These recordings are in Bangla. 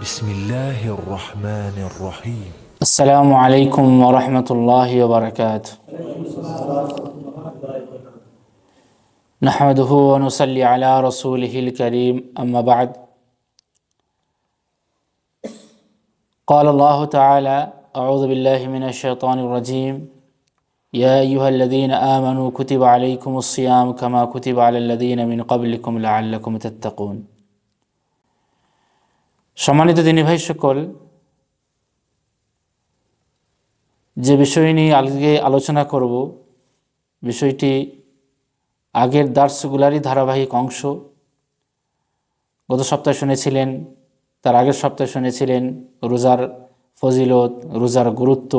بسم الله الرحمن الرحيم. السلام عليكم ورحمة الله وبركاته. نحمده ونصلي على رسوله الكريم أما بعد. قال الله تعالى أعوذ بالله من الشيطان الرجيم. يا أيها الذين آمنوا كتب عليكم الصيام كما كتب على الذين من قبلكم لعلكم تتقون. সম্মানিত দিনী ভাই সকল, যে বিষয় নিয়ে আজকে আলোচনা করব, বিষয়টি আগের দার্সগুলারই ধারাবাহিক অংশ। গত সপ্তাহে শুনেছিলেন, তার আগের সপ্তাহে শুনেছিলেন রোজার ফজিলত, রোজার গুরুত্ব।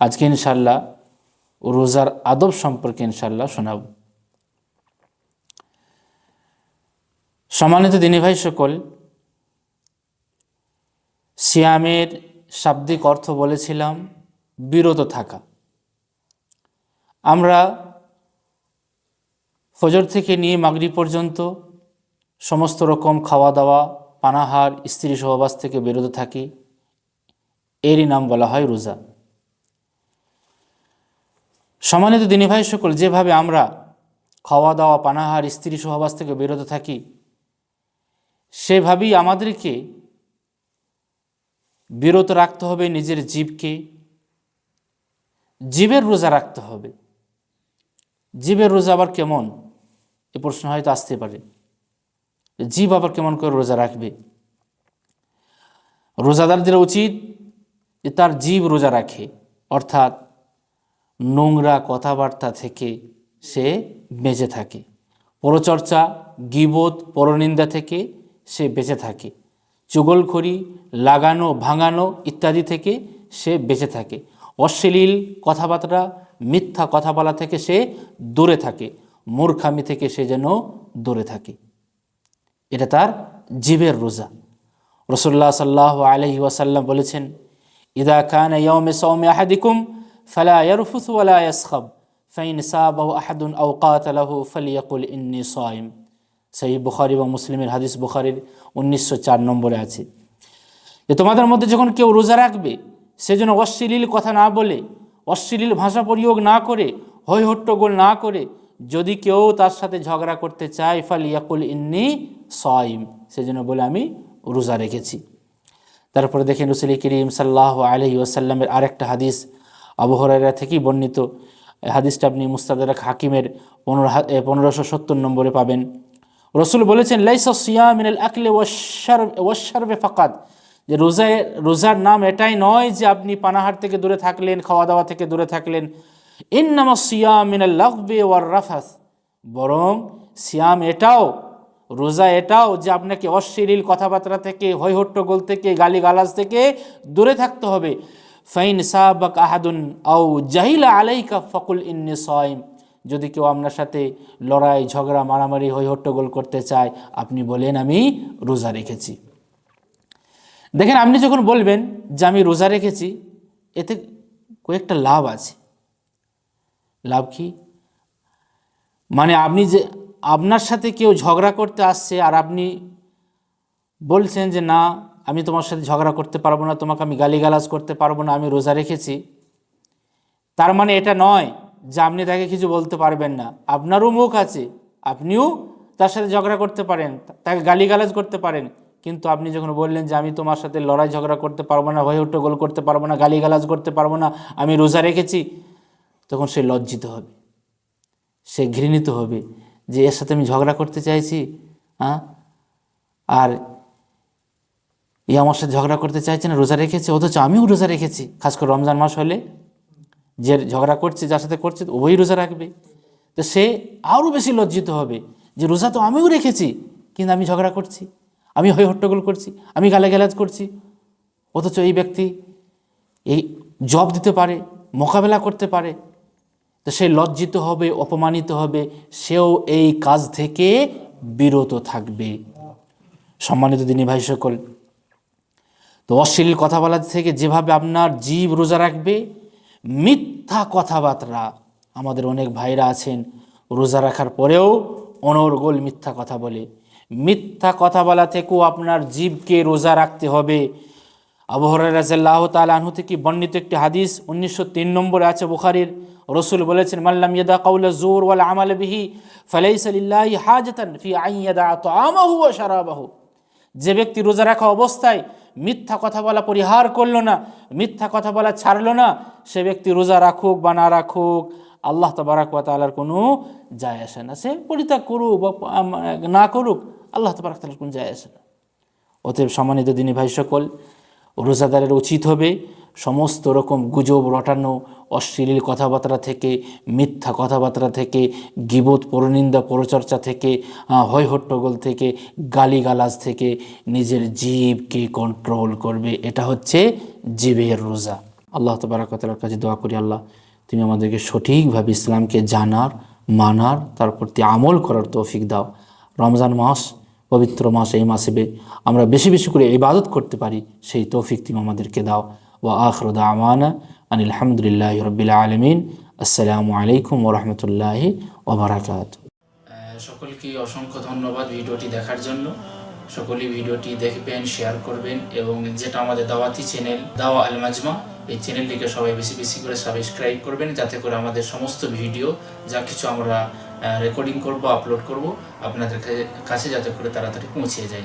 আজকে ইনশাল্লাহ রোজার আদব সম্পর্কে ইনশাল্লাহ শোনাব। সম্মানিত দিনী ভাই সকল সিয়ামের শাব্দিক অর্থ বলেছিলাম বিরত থাকা। আমরা ফজর থেকে নিয়ে মাগরি পর্যন্ত সমস্ত রকম খাওয়া দাওয়া পানাহার, স্ত্রী সহবাস থেকে বিরত থাকি। এরই নাম বলা হয় রোজা। সম্মানিত দিনী ভাই সকল, যেভাবে আমরা খাওয়া দাওয়া পানাহার, স্ত্রী সহবাস থেকে বিরত থাকি, সেভাবেই আমাদেরকে বিরত রাখতে হবে নিজের জীবকে। জীবের রোজা রাখতে হবে। জীবের রোজা আবার কেমন? এ প্রশ্ন হয়তো আসতে পারে। জীব আবার কেমন করে রোজা রাখবে? রোজাদারদের উচিত যে তার জীব রোজা রাখে। অর্থাৎ নোংরা কথাবার্তা থেকে সে বেঁচে থাকে। পরচর্চা গিবোধ পরনিন্দা থেকে সে বেঁচে থাকে। চুগলখড়ি, লাগানো, ভাঙানো ইত্যাদি থেকে সে বেঁচে থাকে। অশ্লীল কথাবার্তা, মিথ্যা কথা বলা থেকে সে দূরে থাকে। মূর্খামি থেকে সে যেন দূরে থাকে। এটা তার জীবের রোজা। রসুল্লাহ সাল্লাহ আলহি ওয়াসাল্লাম বলেছেন, ইদা খান ইয়মে সৌমে আহাদিকুম ফালা ওয়ালা ইয়াসখাব। ফাইন সাবাহু আহাদুন আওকাত লাহু ফালিয়াকুল ইন্নি সাইম। সেই বুখারি এবং মুসলিমের হাদিস বুখারির উনিশশো চার নম্বরে আছে। যে তোমাদের মধ্যে যখন কেউ রোজা রাখবে, সে যেন অশ্লীল কথা না বলে, অশ্লীল ভাষা প্রয়োগ না করে হৈ হট্টগোল না করে, যদি কেউ তার সাথে ঝগড়া করতে চায় ফাল ইয়াকুল ইন্নি সাইম, সে যেন বলে, আমি রোজা রেখেছি। তারপরে দেখেন রসুল করিম সাল্লাহ আলহি ওসাল্লামের আরেকটা হাদিস আবহরাইরা থেকেই বর্ণিত। হাদিসটা আপনি মুস্তাদার হাকিমের পনেরো পনেরোশো সত্তর নম্বরে পাবেন। রসুল বলেছেন ফাকাত যে রোজায় রোজার নাম এটাই নয় যে আপনি পানাহার থেকে দূরে থাকলেন খাওয়া দাওয়া থেকে দূরে থাকলেন। ইন্নামা সিয়ামিনাল লাগবে ওয়ার রাফাস। বরং সিয়াম এটাও, রোজা এটাও যে আপনাকে অশ্লীল কথাবার্তা থেকে হৈহট্টগোল থেকে, গালিগালাজ থেকে দূরে থাকতে হবে। ফাইন সাহাবাক আহাদুন আউ জাহিলা আলাইকা ফকুল ইন্নি সয়ম যদি কেউ আপনার সাথে লড়াই, ঝগড়া, মারামারি হই হট্টগোল করতে চায়, আপনি বলেন, আমি রোজা রেখেছি। দেখেন, আপনি যখন বলবেন যে, আমি রোজা রেখেছি, এতে কয়েকটা লাভ আছে। লাভ কি? মানে আপনি যে, আপনার সাথে কেউ ঝগড়া করতে আসছে আর আপনি বলছেন যে, না, আমি তোমার সাথে ঝগড়া করতে পারব না, তোমাকে আমি গালিগালাজ করতে পারব না, আমি রোজা রেখেছি। তার মানে এটা নয় যে আপনি তাকে কিছু বলতে পারবেন না। আপনারও মুখ আছে, আপনিও তার সাথে ঝগড়া করতে পারেন, তাকে গালিগালাজ করতে পারেন, কিন্তু আপনি যখন বললেন যে আমি তোমার সাথে লড়াই ঝগড়া করতে পারব না ভয় গোল করতে পারব না, গালিগালাজ করতে পারব না, আমি রোজা রেখেছি, তখন সে লজ্জিত হবে। সে ঘৃণিত হবে যে এর সাথে আমি ঝগড়া করতে চাইছি হ্যাঁ আর ই আমার সাথে ঝগড়া করতে চাইছে না, রোজা রেখেছে, অথচ আমিও রোজা রেখেছি, খাস করে রমজান মাস হলে। যে ঝগড়া করছে, যার সাথে করছে ওই রোজা রাখবে। তো সে আরও বেশি লজ্জিত হবে যে রোজা তো আমিও রেখেছি, কিন্তু আমি ঝগড়া করছি, আমি হয়ে হট্টগোল করছি, আমি গালাগালাজ করছি। অথচ এই ব্যক্তি এই জব দিতে পারে, মোকাবেলা করতে পারে। তো সে লজ্জিত হবে, অপমানিত হবে, সেও এই কাজ থেকে বিরত থাকবে। সম্মানিত দিনী ভাই সকল, তো অশ্লীল কথা বলা থেকে যেভাবে আপনার জীব রোজা রাখবে মিথ্যা কথাবার্তা আমাদের অনেক ভাইরা আছেন, রোজা রাখার পরেও অনর্গল মিথ্যা কথা বলে। মিথ্যা কথা বলা থেকেও আপনার জীবকে রোজা রাখতে হবে। আবহরাহ তালাহু থেকে বর্ণিত একটি হাদিস, উনিশশো তিন নম্বরে আছে বুখারির। রসুল বলেছেন মাল্লাম ইয়াদা কাউলা জোর ওয়াল আমাল বিহি ফালাইসালিল্লাহি হাজতান ফি আইয়াদা তামাহু ওয়া শারাবাহু। যে ব্যক্তি রোজা রাখা অবস্থায় মিথ্যা কথা বলা পরিহার করল না, মিথ্যা কথা বলা ছাড়ল না, সে ব্যক্তি রোজা রাখুক বা না রাখুক, আল্লাহ তবারাক ওয়া তাআলার কোনো যায় আসে না। সে পরিত্যাগ করুক বা না করুক, আল্লাহ তবারাক তালার কোনো যায় আসে না। অতএব সম্মানিত দিনী ভাই সকল রোজাদারের উচিত হবে সমস্ত রকম গুজব রটানো, অশ্লীল কথাবার্তা থেকে, মিথ্যা কথাবার্তা থেকে, গিবত পরনিন্দা পরচর্চা থেকে হয় হট্টগোল থেকে, গালিগালাজ থেকে নিজের জীবকে কন্ট্রোল করবে। এটা হচ্ছে জীবের রোজা। আল্লাহ তবরাকতালার কাছে দোয়া করি, আল্লাহ, তুমি আমাদেরকে সঠিকভাবে ইসলামকে জানার, মানার, তার প্রতি আমল করার তৌফিক দাও। রমজান মাস পবিত্র মাস, এই মাসে আমরা বেশি বেশি করে ইবাদত করতে পারি। সেই তৌফিক তুমি আমাদেরকে দাও। ও আখরদা আমানা আনিল হামদুলিল্লাহ রবিল আলমিন। আসসালামু আলাইকুম ওরহমতুল্লাহি ওবরাকাত সকলকে অসংখ্য ধন্যবাদ ভিডিওটি দেখার জন্য। সকলেই ভিডিওটি দেখবেন শেয়ার করবেন এবং যেটা আমাদের দাওয়াতি চ্যানেল দাওয়া আল মাজমা, এই চ্যানেলটিকে সবাই বেশি বেশি করে সাবস্ক্রাইব করবেন। যাতে করে আমাদের সমস্ত ভিডিও, যা কিছু আমরা রেকর্ডিং করব আপলোড করব আপনাদের কাছে- যাতে করে তাড়াতাড়ি পৌঁছে যায়।